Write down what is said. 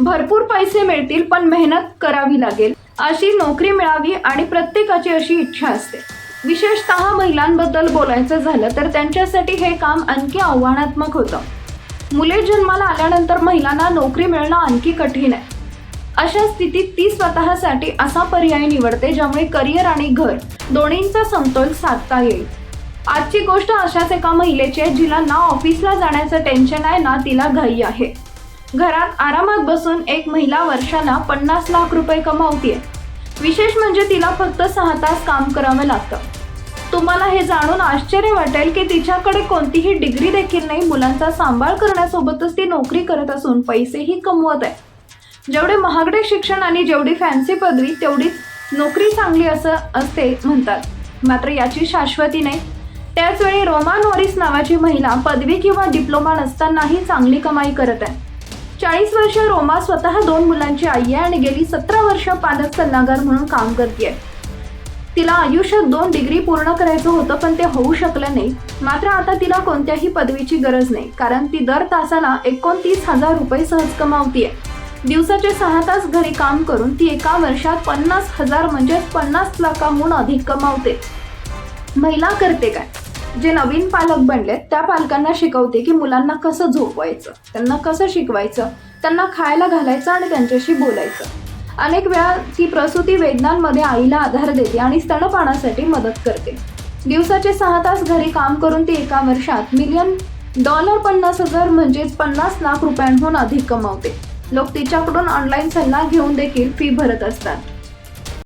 भरपूर पैसे मिळतील पण मेहनत करावी लागेल. अशी नोकरी मिळावी आणि प्रत्येकाची अशी इच्छा असते. विशेषतः महिलांबद्दल बोलायचं झालं तर त्यांच्यासाठी हे काम आणखी आव्हानात्मक होतं. मुले जन्माला आल्यानंतर महिलांना नोकरी मिळणं आणखी कठीण आहे. अशा स्थितीत ती स्वतःसाठी असा पर्याय निवडते ज्यामुळे करिअर आणि घर दोन्हींचा समतोल साधता येईल. आजची गोष्ट अशाच एका महिलेची आहे जिला ना ऑफिसला जाण्याचं टेन्शन आहे ना तिला घाई आहे. घरात आरामात बसून एक महिला वर्षाला पन्नास लाख रुपये कमावतीये. विशेष म्हणजे तिला फक्त सहा तास काम करावं लागतं. तुम्हाला हे जाणून आश्चर्य वाटेल की तिच्याकडे कोणतीही डिग्री देखील नाही. मुलांचा सांभाळ करण्यासोबतच ती नोकरी करत असून पैसेही कमवत आहे. जेवढे महागडे शिक्षण आणि जेवढी फॅन्सी पदवी तेवढीच नोकरी चांगली असं असते म्हणतात. मात्र याची शाश्वती नाही. त्याचवेळी रोमा नॉरिस नावाची महिला पदवी किंवा डिप्लोमा नसतानाही चांगली कमाई करत आहे. चाळीस वर्ष रोमा स्वतः दोन मुलांची आई आहे आणि गेली सतरा वर्ष पालक सल्लागार म्हणून काम करते तिला आयुष्यात दोन डिग्री पूर्ण करायचं होतं पण ते होऊ शकलं नाही. मात्र आता तिला कोणत्याही पदवीची गरज नाही कारण ती दर तासाला एकोणतीस हजार रुपये सहज कमावतीये. दिवसाचे सहा तास घरी काम करून ती एका वर्षात पन्नास हजार म्हणजेच पन्नास लाखाहून अधिक कमावते. महिला करते काय? जे नवीन पालक बनलेत त्या पालकांना शिकवते की मुलांना कसं झोपवायचं त्यांना कसं शिकवायचं त्यांना खायला घालायचं आणि त्यांच्याशी बोलायचं. अनेक वेळा ती प्रसूती वेदनांमध्ये आईला आधार देते आणि स्तनपानासाठी मदत करते. दिवसाचे सहा तास घरी काम करून ती एका वर्षात मिलियन डॉलर पन्नास हजार म्हणजेच पन्नास लाख रुपयांहून अधिक कमावते. लोक तिच्याकडून ऑनलाईन सल्ला घेऊन देखील फी भरत असतात.